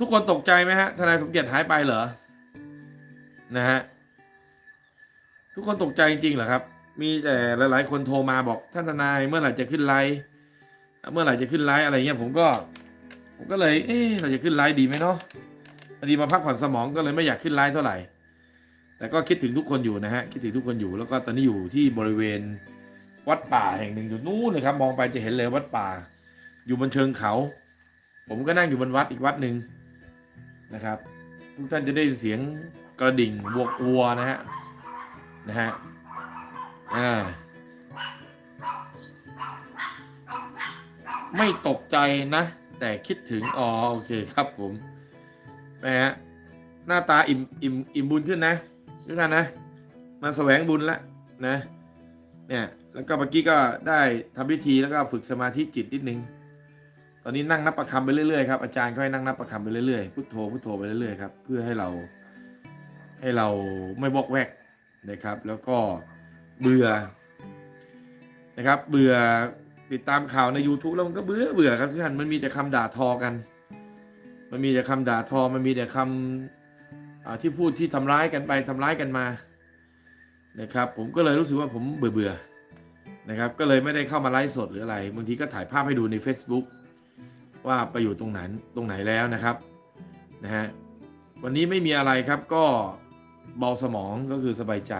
ทุกคนตกใจไหมฮะ ทนายสมเกียรติหายไปเหรอ นะฮะ ทุกคนตกใจจริงๆเหรอครับ มีแต่หลาย ๆ คนโทรมาบอกท่านทนายเมื่อไหร่จะขึ้นไลฟ์เมื่อไหร่จะขึ้นไลฟ์อะไรเงี้ยผมก็ ผมก็เลย เอ๊ะเราจะขึ้นไลฟ์ดีไหมเนาะพอดีมาพักผ่อนสมองก็เลยไม่อยากขึ้นไลฟ์เท่าไหร่ แต่ก็คิดถึงทุกคนอยู่นะฮะ คิดถึงทุกคนอยู่แล้วก็ตอนนี้อยู่ที่บริเวณวัดป่าแห่งหนึ่งอยู่นู้นเลยครับ มองไปจะเห็นเลยวัดป่า อยู่บนเชิงเขา ผมก็นั่งอยู่บนวัดอีกวัดหนึ่ง นะครับ ทุกท่านจะได้เสียงกระดิ่งบวกวัวนะฮะนะฮะอ่าไม่ตกใจนะ แต่คิดถึง อ๋อ โอเคครับผมนะฮะหน้าตาอิ่มอิ่มอิ่มบุญขึ้นนะทุกท่านนะ มาแสวงบุญละนะเนี่ยแล้วก็เมื่อกี้ก็ได้ทำพิธีแล้วก็ฝึกสมาธิจิตนิดนึง อนนี้นั่งนับประคำไปเรื่อยๆครับอาจารย์ก็ให้นั่งนับประคำไปเรื่อยๆพุทโธพุทโธไปเรื่อยๆครับเพื่อให้เราให้เราไม่บอกแวกนะครับ แล้วก็เบื่อนะครับ เบื่อติดตามข่าวใน YouTube แล้วมันก็เบื่อเบื่อครับทุกท่านมันมีแต่คำด่าทอกัน มันมีแต่คำด่าทอมันมีแต่คำอ่าที่พูดที่ทำร้ายกันไปทำร้ายกันมานะครับ ผมก็เลยรู้สึกว่าผมเบื่อเบื่อนะครับ ก็เลยไม่ได้เข้ามาไลฟ์สดหรืออะไรบางทีก็ถ่ายภาพให้ดูใน Facebook ว่าไปอยู่ตรงไหนตรงไหนแล้วนะครับนะฮะวันนี้ไม่มีอะไรครับก็เบาสมองก็คือสบายใจ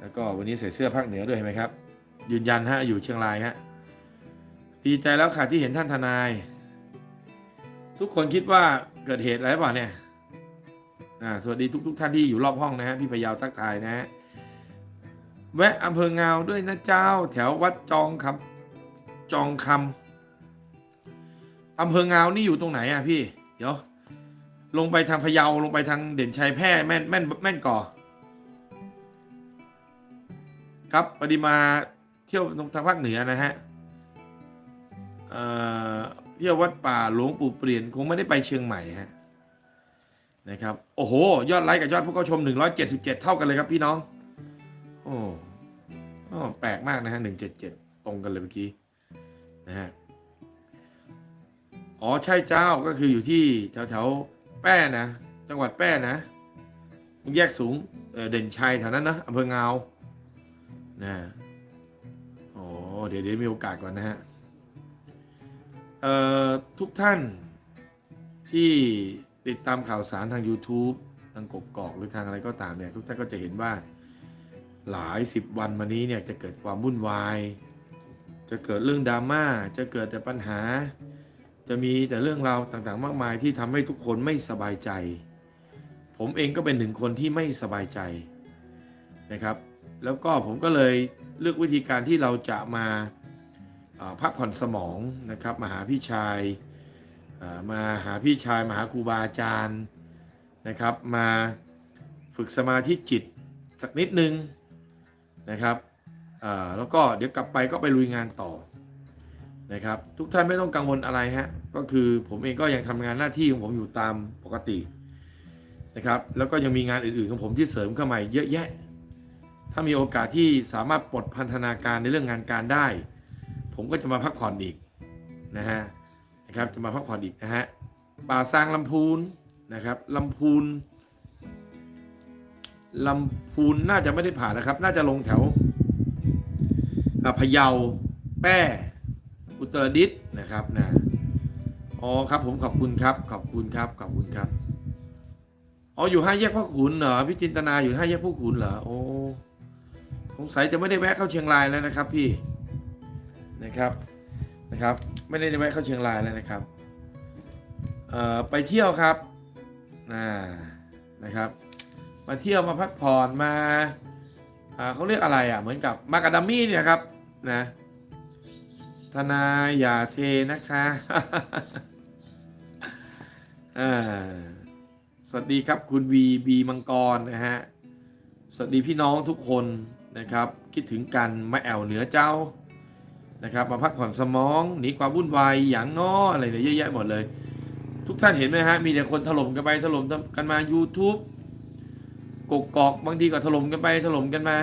แล้วก็วันนี้ใส่เสื้อภาคเหนือด้วยเห็นไหมครับ ยืนยันฮะอยู่เชียงรายฮะดีใจแล้วค่ะที่เห็นท่านทนาย ทุกคนคิดว่าเกิดเหตุอะไรเปล่าเนี่ยอ่าสวัสดีทุกทท่านที่อยู่รอบห้องนะฮะพี่พยาวทักทายนะฮะแวะอำเภอเงาด้วยนะเจ้า แถววัดจองคำจองคำ อำเภอเงานี่อยู่ตรงไหนอะพี่ เดี๋ยว ลงไปทางพะเยาลงไปทางเด่นชัยแพร่แม่นแม่นแม่นก่อ ครับพอดีมาเที่ยวตรงทางภาคเหนือนะฮะเอ่อเที่ยววัดป่าหลวงปู่เปลี่ยนคงไม่ได้ไปเชียงใหม่ฮะนะครับโอ้โห ยอดไลค์กับยอดผู้เข้าชม 177 เท่ากันเลยครับพี่น้อง โอ้โอ้แปลกมากนะฮะ 177 ตรงกันเลยเมื่อกี้นะฮะ อ๋อใช่เจ้าก็คืออยู่ที่แถวแถวๆแป้นะ จังหวัดแป้นะตรงแยกสูงเเด่นชัยแถวนั้นนะอำเภอเงานะโอ้เดี๋ยวเดี๋ยวมีโอกาสก่อนนะฮะเอ่อทุกท่านที่ติดตามข่าวสารทาง YouTube ทางกกอกหรือทางอะไรก็ตามเนี่ยทุกท่านก็จะเห็นว่าหลายสิบวันมานี้เนี่ยจะเกิดความวุ่นวาย จะเกิดเรื่องดราม่าจะเกิดแต่ปัญหา จะมีแต่เรื่องราวต่างๆ มากมายที่ทำให้ทุกคนไม่สบายใจ ผมเองก็เป็นหนึ่งคนที่ไม่สบายใจนะครับ แล้วก็ผมก็เลยเลือกวิธีการที่เราจะมาพักผ่อนสมองนะครับมาหาพี่ชายมาหาพี่ชายมาหาครูบาอาจารย์นะครับ มาฝึกสมาธิจิตสักนิดนึงนะครับแล้วก็เดี๋ยวกลับไปก็ไปลุยงานต่อ นะครับ ทุกท่านไม่ต้องกังวลอะไรฮะก็คือผมเองก็ยังทำงานหน้าที่ของผมอยู่ตามปกตินะครับ แล้วก็ยังมีงานอื่นๆของผมที่เสริมเข้ามาเยอะแยะ ถ้ามีโอกาสที่สามารถปลดพันธนาการในเรื่องงานการได้ ผมก็จะมาพักผ่อนอีกนะฮะนะครับจะมาพักผ่อนอีกนะฮะป่าซางลำพูนนะครับลำพูนลำพูนน่าจะไม่ได้ผ่านนะครับ น่าจะลงแถวพะเยาแป้ อุตรดิตถ์นะครับนะอ๋อครับผมขอบคุณครับ ขอบคุณครับขอบคุณครับอ๋ออยู่ห้าแยกพ่อขุนเหรอพี่จินตนาอยู่ห้าแยกพ่อขุนเหรอโอ้สงสัยจะไม่ได้แวะเข้าเชียงรายแล้วนะครับพี่นะครับนะครับ ไม่ได้แวะเข้าเชียงรายแล้วนะครับเอ่อไปเที่ยวครับอ่านะครับ มาเที่ยวมาพักผ่อนมาอ่าเขาเรียกอะไรอะเหมือนกับมากาดามี่เนี่ยครับนะ ธนายอย่าเทนะคะสวัสดีครับคุณวีบีมังกรนะฮะ สวัสดีพี่น้องทุกคนนะครับ คิดถึงกันมาแอวเหนือเจ้านะครับ มาพักผ่อนสมองหนีความวุ่นวายอย่างน้ออะไรเนี่ยเยอะแยะหมดเลย ทุกท่านเห็นไหมฮะ มีแต่คนถล่มกันไปถล่มกันมา YouTube กกกอกบางทีก็ถล่มกันไปถล่มกันมา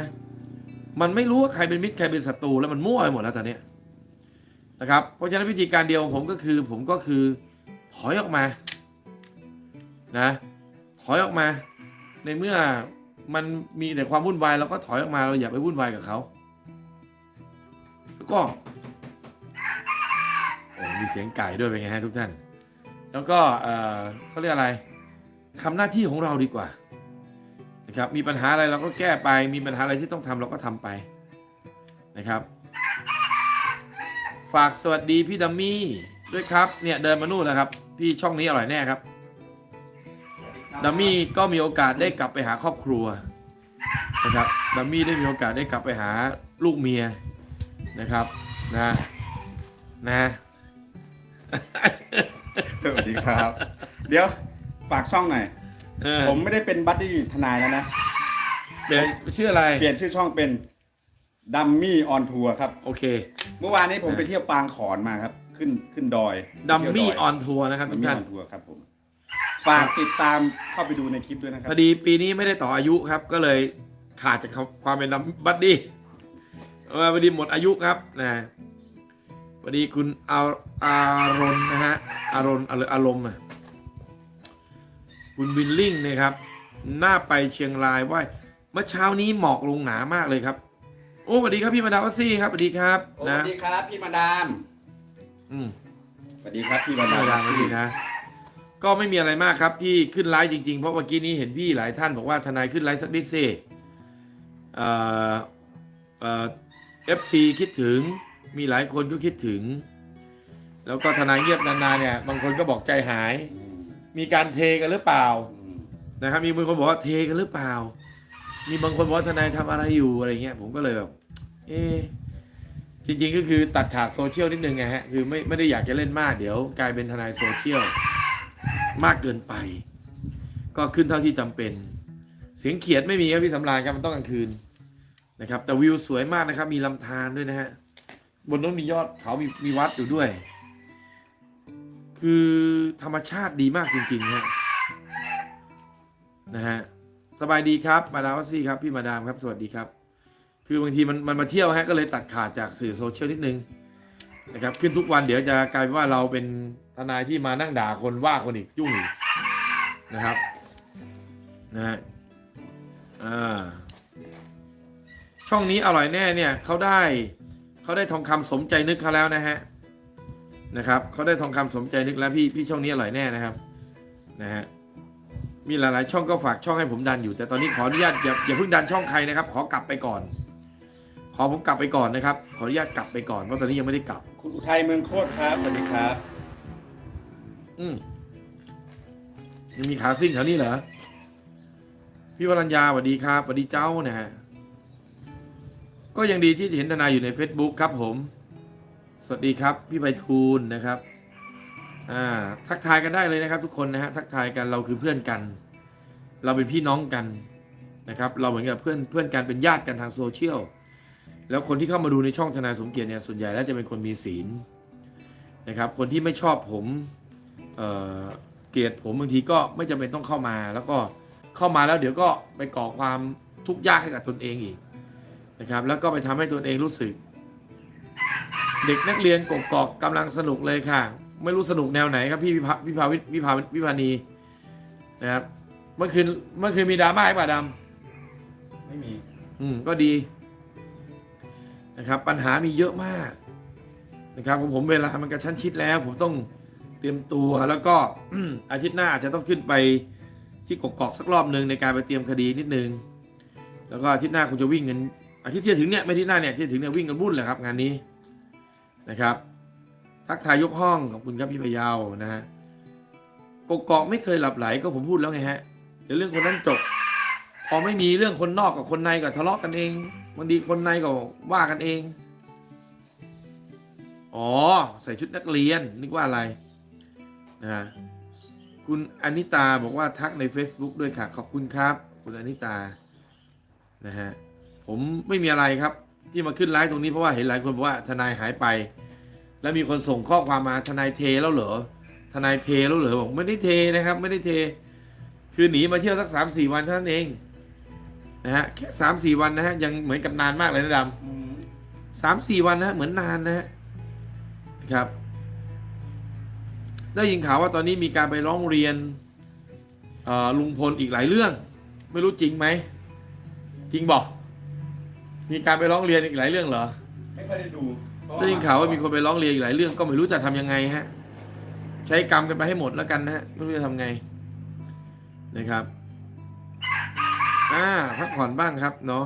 มันไม่รู้ว่าใครเป็นมิตรใครเป็นศัตรูแล้วมันมั่วไปหมดแล้วตอนเนี้ย นะครับ เพราะฉะนั้นวิธีการเดียวของผมก็คือ ผมก็คือถอยออกมานะถอยออกมา ในเมื่อมันมีแต่ความวุ่นวายเราก็ถอยออกมาเราอย่าไปวุ่นวายกับเขาแล้วก็โอ้มีเสียงไก่ด้วยเป็นไงฮะทุกท่าน แล้วก็เออเขาเรียกอะไรทำหน้าที่ของเราดีกว่านะครับมีปัญหาอะไรเราก็แก้ไป มีปัญหาอะไรที่ต้องทำเราก็ทำไปนะครับ ฝากสวัสดีพี่ดัมมี่ด้วยครับ เนี่ยเดินมานู่นแล้วครับ พี่ช่องนี้อร่อยแน่ครับ ดัมมี่ก็มีโอกาสได้กลับไปหาครอบครัวนะครับ ดัมมี่ได้มีโอกาสได้กลับไปหาลูกเมียนะครับนะนะสวัสดีครับ เดี๋ยวฝากช่องหน่อยเออผมไม่ได้เป็นบัดดี้ทนายแล้วนะเปลี่ยนชื่ออะไร เปลี่ยนชื่อช่องเป็น ดัมมี่ออนทัวร์ครับ โอเค เมื่อวานนี้ผมอ่าไปเที่ยวปางขอนมาครับ ขึ้นขึ้นดอยดัมมี่ออนทัวร์นะครับดัทุมกมี่อท่านอนทัวร์ครับผมฝากติดตามเข้าไปดูในคลิปด้วยนะครัพบอดีปีนี้ไม่ได้ต่ออายุครับ ก็เลยขาดจากความเป็นดัมบัดดี้เออพอดีหมดอายุครับนะพอดีคุณอาอารนนะฮะอารนอะไรอารมณ์อะคุณวินลิงนะครับ หน้าไปเชียงรายว่าเมื่อเช้านี้หมอกลงหนามากเลยครับ โอ้สวัสดีครับพี่มาดามวัสซี่ครับสวัสดีครับโอ้นะสวัสดีครับพี่มาดามอืม สวัสดีครับพี่มาธรดารม มดาไม่ดีนะ ก็ไม่มีอะไรมากครับที่ขึ้นไลฟ์จริงๆ เพราะเมื่อกี้นี้เห็นพี่หลายท่านบอกว่าทนายขึ้นไลฟ์สักนิดสิเอ่อเอ่อฟซีคิดถึง มีหลายคนก็คิดถึง แล้วก็ทนายเงียบนานๆเนี่ย บางคนก็บอกใจหาย มีการเทกันหรือเปล่าอืมนะครับมีบางคนบอกว่าเทกันหรือเปล่า มีบางคนบอกว่าทนายทำอะไรอยู่อะไรเงี้ยผมก็เลยแบบเอ๊ะจริงๆก็คือตัดขาดโซเชียลนิดนึงไงฮะคือไม่ไม่ได้อยากจะเล่นมากเดี๋ยว กลายเป็นทนายโซเชียลมากเกินไป ก็ขึ้นเท่าที่จำเป็น เสียงเขียดไม่มีครับพี่สำราญครับมันต้องกลางคืนนะครับ แต่วิวสวยมากนะครับ มีลำธารด้วยนะฮะบนนั้นมียอดเขามีมีวัดอยู่ด้วย คือธรรมชาติดีมากจริงๆฮะนะฮะ สบายดีครับ มาดามวัสซี่ครับ พี่มาดามครับ สวัสดีครับ คือบางทีมันมันมาเที่ยวฮะก็เลยตัดขาดจากสื่อโซเชียลนิดนึงนะครับขึ้นทุกวันเดี๋ยวจะกลายเป็นว่าเราเป็นทนายที่มานั่งด่าคนว่าคนอีกยุ่งอีกนะครับนะฮะอ่าช่องนี้อร่อยแน่เนี่ยเขาได้เขาได้ทองคำสมใจนึกเขาแล้วนะฮะนะครับเขาได้ทองคำสมใจนึกแล้วพี่พี่ช่องนี้อร่อยแน่นะครับนะฮะ มีหลายๆ ช่องก็ฝากช่องให้ผมดันอยู่ แต่ตอนนี้ขออนุญาตอย่าอย่าเพิ่งดันช่องใครนะครับ ขอกลับไปก่อน ขอผมกลับไปก่อนนะครับ ขออนุญาตกลับไปก่อนเพราะตอนนี้ยังไม่ได้กลับ คุณอุทัยเมืองโคตรครับสวัสดีครับ อืมยังมีขาซิ่งแถวนี้เหรอพี่วรัญญาสวัสดีครับสวัสดีเจ้านะฮะก็ยังดีที่เห็นทนายอยู่ใน Facebook ครับผม สวัสดีครับ พี่ใบทูลนะครับ อ่าทักทายกันได้เลยนะครับ ทุกคนนะฮะทักทายกันเราคือเพื่อนกัน เราเป็นพี่น้องกันนะครับ เราเหมือนกับเพื่อนเพื่อนกันเป็นญาติกันทางโซเชียลแล้วคนที่เข้ามาดูในช่องทนายสมเกียรติเนี่ยส่วนใหญ่แล้วจะเป็นคนมีศีลนะครับ คนที่ไม่ชอบผมเเกลียดผมบางทีก็ไม่จำเป็นต้องเข้ามา แล้วก็เข้ามาแล้วเดี๋ยวก็ไปก่อความทุกข์ยากให้กับตนเองอีกนะครับ แล้วก็ไปทำให้ตนเองรู้สึก เด็กนักเรียนกกอกกำลังสนุกเลยค่ะ ไม่รู้สนุกแนวไหนครับพี่วิภาวิภาวิภาวิภานีนะครับเมื่อคืนเมื่อคืนมีดราม่าไหมป่ะดไม่มีำอืมก็ดีนะครับ ปัญหามีเยอะมากนะครับของผมเวลามันกระชั้นชิดแล้ว ผมต้องเตรียมตัวแล้วก็อาทิตย์หน้าอาจจะต้องขึ้นไปที่กกอกสักรอบหนึ่งในการไปเตรียมคดีนิดนึงแล้วก็อาทิตย์หน้าคงจะวิ่งกันอาทิตย์ที่จะถึงเนี่ยไม่อาทิตย์หน้าเนี่ยที่จะถึงเนี่ยวิ่งกันวุ่นเลยครับงานนี้นะครับ ทักทายยกห้องขอบคุณครับพี่พยาวนะฮะกกอกไม่เคยหลับไหลก็ผมพูดแล้วไงฮะเดี๋ยวเรื่องคนนั้นจบ พอไม่มีเรื่องคนนอกกับคนในก็ทะเลาะกันเองบางทีคนในก็ว่ากันเอง อ๋อ ใส่ชุดนักเรียนนึกว่าอะไรนะฮะคุณอนิตาบอกว่าทักใน Facebook ด้วยค่ะ ขอบคุณครับ คุณอนิตานะฮะผมไม่มีอะไรครับ ที่มาขึ้นไลฟ์ตรงนี้เพราะว่าเห็นหลายคนบอกว่าทนายหายไป แล้วมีคนส่งข้อความมาทนายเทแล้วเหรอทนายเทแล้วเหรอบอกไม่ได้เทนะครับ ไม่ได้เท คือหนีมาเที่ยวสักสามสี่วันเท่านั้นเองนะฮะแค่สามสี่วันนะฮะยังเหมือนกับนานมากเลยนะดำสามสี่วันนะฮะเหมือนนานนะฮะนะครับ ได้ยินข่าวว่าตอนนี้มีการไปร้องเรียนเอ่อลุงพลอีกหลายเรื่อง ไม่รู้จริงไหมจริงบอกมีการไปร้องเรียนอีกหลายเรื่องเหรอไม่ค่อยได้ดูเพระ ได้ยินข่าวว่ามีคนไปร้องเรียนอีกหลายเรื่องก็ไม่รู้จะทำยังไงฮะ ใช้กรรมกันไปให้หมดแล้วกันนะฮะไม่รู้จะทำไงนะครับ อ่าพักผ่อนบ้างครับเนาะ